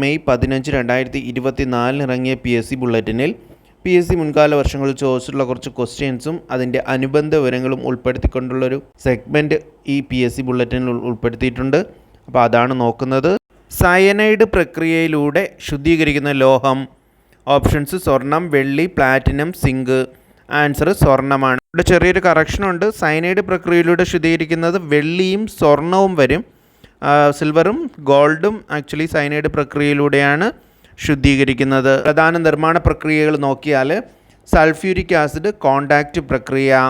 May പതിനഞ്ച് രണ്ടായിരത്തി ഇരുപത്തി നാലിന് ഇറങ്ങിയ പി എസ് സി ബുള്ളറ്റിനിൽ പി എസ് സി മുൻകാല വർഷങ്ങളിൽ ചോദിച്ചിട്ടുള്ള കുറച്ച് ക്വസ്റ്റ്യൻസും അതിന്റെ അനുബന്ധ വിവരങ്ങളും ഉൾപ്പെടുത്തിക്കൊണ്ടുള്ളൊരു സെഗ്മെന്റ് ഈ പി എസ് സി ബുള്ളറ്റിനിൽ ഉൾപ്പെടുത്തിയിട്ടുണ്ട്. അപ്പോൾ അതാണ് നോക്കുന്നത്. സയനൈഡ് പ്രക്രിയയിലൂടെ ശുദ്ധീകരിക്കുന്ന ലോഹം. ഓപ്ഷൻസ് സ്വർണം വെള്ളി പ്ലാറ്റിനം സിങ്ക് ആൻസർ സ്വർണമാണ് ഇവിടെ ചെറിയൊരു കറക്ഷനുണ്ട് സയനൈഡ് പ്രക്രിയയിലൂടെ ശുദ്ധീകരിക്കുന്നത് വെള്ളിയും സ്വർണവും വരും. സിൽവറും ഗോൾഡും ആക്ച്വലി സൈനൈഡ് പ്രക്രിയയിലൂടെയാണ് ശുദ്ധീകരിക്കുന്നത്. പ്രധാന നിർമ്മാണ പ്രക്രിയകൾ നോക്കിയാൽ സൾഫ്യൂരിക് ആസിഡ് കോണ്ടാക്റ്റ് പ്രക്രിയ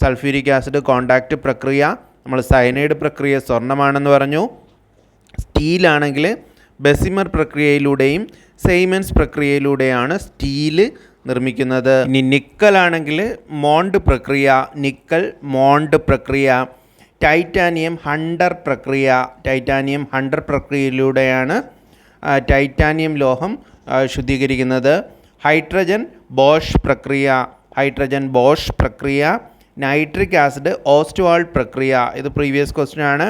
സൾഫ്യൂരിക് ആസിഡ് കോണ്ടാക്റ്റ് പ്രക്രിയ നമ്മൾ സൈനൈഡ് പ്രക്രിയ സ്വർണമാണെന്ന് പറഞ്ഞു. സ്റ്റീലാണെങ്കിൽ ബെസിമർ പ്രക്രിയയിലൂടെയും സെയ്മൻസ് പ്രക്രിയയിലൂടെയാണ് സ്റ്റീൽ നിർമ്മിക്കുന്നത്. ഇനി നിക്കലാണെങ്കിൽ മോണ്ട് പ്രക്രിയ നിക്കൽ മോണ്ട് പ്രക്രിയ. ടൈറ്റാനിയം ഹണ്ടർ പ്രക്രിയ ടൈറ്റാനിയം ഹണ്ടർ പ്രക്രിയയിലൂടെയാണ് ടൈറ്റാനിയം ലോഹം ശുദ്ധീകരിക്കുന്നത്. ഹൈഡ്രജൻ ബോഷ് പ്രക്രിയ ഹൈഡ്രജൻ ബോഷ് പ്രക്രിയ നൈട്രിക് ആസിഡ് ഓസ്റ്റ്വാൾഡ് പ്രക്രിയ ഇത് പ്രീവിയസ് ക്വസ്റ്റ്യൻ ആണ്.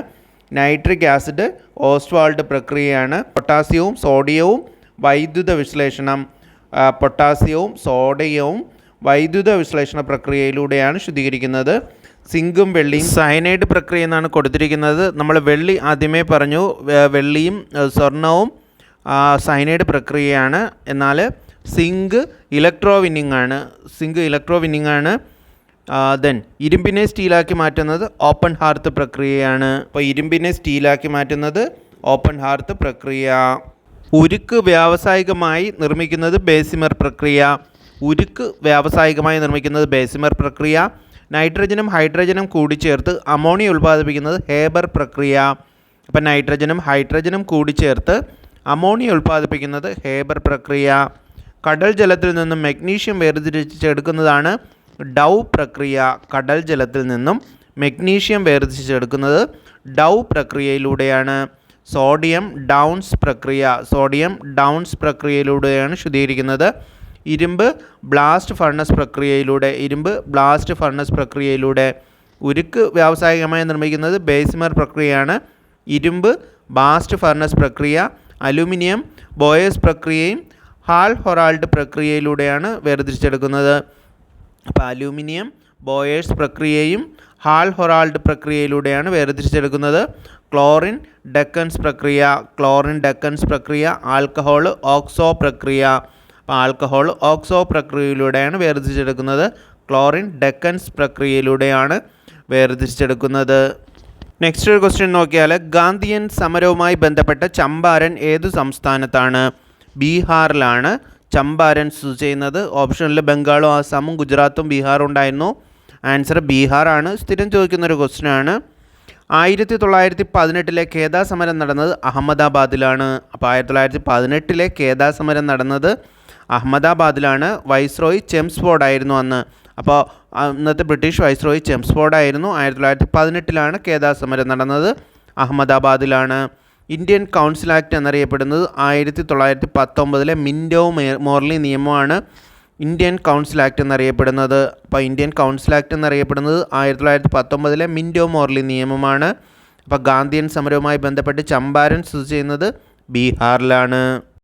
നൈട്രിക് ആസിഡ് ഓസ്റ്റ്വാൾഡ് പ്രക്രിയയാണ്. പൊട്ടാസ്യവും സോഡിയവും വൈദ്യുത വിശ്ലേഷണം പൊട്ടാസ്യവും സോഡിയവും വൈദ്യുത വിശ്ലേഷണ പ്രക്രിയയിലൂടെയാണ് ശുദ്ധീകരിക്കുന്നത്. സിങ്കും വെള്ളിയും സയനൈഡ് പ്രക്രിയ എന്നാണ് കൊടുത്തിരിക്കുന്നത്. നമ്മൾ വെള്ളി ആദ്യമേ പറഞ്ഞു വെള്ളിയും സ്വർണവും സയനൈഡ് പ്രക്രിയയാണ്. എന്നാൽ സിങ്ക് ഇലക്ട്രോ വിന്നിങ് ആണ്. സിങ്ക് ഇലക്ട്രോ വിന്നിങ് ആണ്. ദെൻ ഇരുമ്പിനെ സ്റ്റീലാക്കി മാറ്റുന്നത് ഓപ്പൺ ഹാർത്ത് പ്രക്രിയയാണ്. അപ്പോൾ ഇരുമ്പിനെ സ്റ്റീലാക്കി മാറ്റുന്നത് ഓപ്പൺ ഹാർത്ത് പ്രക്രിയ. ഉരുക്ക് വ്യാവസായികമായി നിർമ്മിക്കുന്നത് ബേസിമർ പ്രക്രിയ. ഉരുക്ക് വ്യാവസായികമായി നിർമ്മിക്കുന്നത് ബേസിമർ പ്രക്രിയ. നൈട്രജനും ഹൈഡ്രജനും കൂടിച്ചേർത്ത് അമോണിയ ഉൽപ്പാദിപ്പിക്കുന്നത് ഹേബർ പ്രക്രിയ. അപ്പം നൈട്രജനും ഹൈഡ്രജനും കൂടിച്ചേർത്ത് അമോണിയ ഉൽപ്പാദിപ്പിക്കുന്നത് ഹേബർ പ്രക്രിയ. കടൽ ജലത്തിൽ നിന്നും മെഗ്നീഷ്യം വേർതിരിച്ചെടുക്കുന്നതാണ് ഡൗ പ്രക്രിയ. കടൽ ജലത്തിൽ നിന്നും മെഗ്നീഷ്യം വേർതിരിച്ചെടുക്കുന്നത് ഡൗ പ്രക്രിയയിലൂടെയാണ്. സോഡിയം ഡൗൺസ് പ്രക്രിയ. സോഡിയം ഡൗൺസ് പ്രക്രിയയിലൂടെയാണ് ശുദ്ധീകരിക്കുന്നത്. ഇരുമ്പ് ബ്ലാസ്റ്റ് ഫർണസ് പ്രക്രിയയിലൂടെ ഇരുമ്പ് ബ്ലാസ്റ്റ് ഫർണസ് പ്രക്രിയയിലൂടെ ഉരുക്ക് വ്യാവസായികമായി നിർമ്മിക്കുന്നത് ബേസ്മർ പ്രക്രിയയാണ്. ഇരുമ്പ് ബാസ്റ്റ് ഫർണസ് പ്രക്രിയ അലുമിനിയം ബോയസ് പ്രക്രിയയും ഹാൾ ഹൊറാൾഡ് പ്രക്രിയയിലൂടെയാണ് വേർതിരിച്ചെടുക്കുന്നത്. അപ്പോൾ അലൂമിനിയം ബോയേഴ്സ് പ്രക്രിയയും ഹാൾ ഹൊറാൾഡ് പ്രക്രിയയിലൂടെയാണ് വേർതിരിച്ചെടുക്കുന്നത്. ക്ലോറിൻ ഡെക്കൻസ് പ്രക്രിയ ക്ലോറിൻ ഡെക്കൻസ് പ്രക്രിയ ആൽക്കഹോൾ ഓക്സോ പ്രക്രിയ. അപ്പോൾ ആൽക്കഹോൾ ഓക്സോ പ്രക്രിയയിലൂടെയാണ് വേർതിരിച്ചെടുക്കുന്നത്. ക്ലോറിൻ ഡെക്കൻസ് പ്രക്രിയയിലൂടെയാണ് വേർതിരിച്ചെടുക്കുന്നത്. നെക്സ്റ്റ് ഒരു ക്വസ്റ്റ്യൻ നോക്കിയാൽ ഗാന്ധിയൻ സമരവുമായി ബന്ധപ്പെട്ട ചമ്പാരൻ ഏതു സംസ്ഥാനത്താണ്? ബീഹാറിലാണ് ചമ്പാരൻ സ്ഥിതി ചെയ്യുന്നത്. ഓപ്ഷനിൽ ബംഗാളും ആസാമും ഗുജറാത്തും ബീഹാറും ഉണ്ടായിരുന്നു. ആൻസർ ബീഹാറാണ്. സ്ഥിരം ചോദിക്കുന്ന ഒരു ക്വസ്റ്റ്യൻ ആണ്. ആയിരത്തി തൊള്ളായിരത്തി പതിനെട്ടിലെ കേദാ സമരം നടന്നത് അഹമ്മദാബാദിലാണ്. അപ്പോൾ ആയിരത്തി തൊള്ളായിരത്തി പതിനെട്ടിലെ കേദാ സമരം നടന്നത് അഹമ്മദാബാദിലാണ് വൈസ്രോയി ചെംസ്ഫോർഡ് ആയിരുന്നു അന്ന് അപ്പോൾ അന്നത്തെ ബ്രിട്ടീഷ് വൈസ്രോയി ചെംസ്ഫോർഡ് ആയിരുന്നു ആയിരത്തി തൊള്ളായിരത്തി പതിനെട്ടിലാണ് കേദാ സമരം നടന്നത്. അഹമ്മദാബാദിലാണ്. ഇന്ത്യൻ കൗൺസിൽ ആക്ട് എന്നറിയപ്പെടുന്നത് ആയിരത്തി തൊള്ളായിരത്തി പത്തൊമ്പതിലെ മിൻഡോ മോർലി നിയമമാണ് ഇന്ത്യൻ കൗൺസിൽ ആക്ട് എന്നറിയപ്പെടുന്നത്. അപ്പോൾ ഇന്ത്യൻ കൗൺസിൽ ആക്ട് എന്നറിയപ്പെടുന്നത് ആയിരത്തി തൊള്ളായിരത്തി പത്തൊമ്പതിലെ മിൻഡോ മോർലി നിയമമാണ്. അപ്പോൾ ഗാന്ധിയൻ സമരവുമായി ബന്ധപ്പെട്ട് ചമ്പാരൻ സ്ഥിതി ചെയ്യുന്നത് ബീഹാറിലാണ്.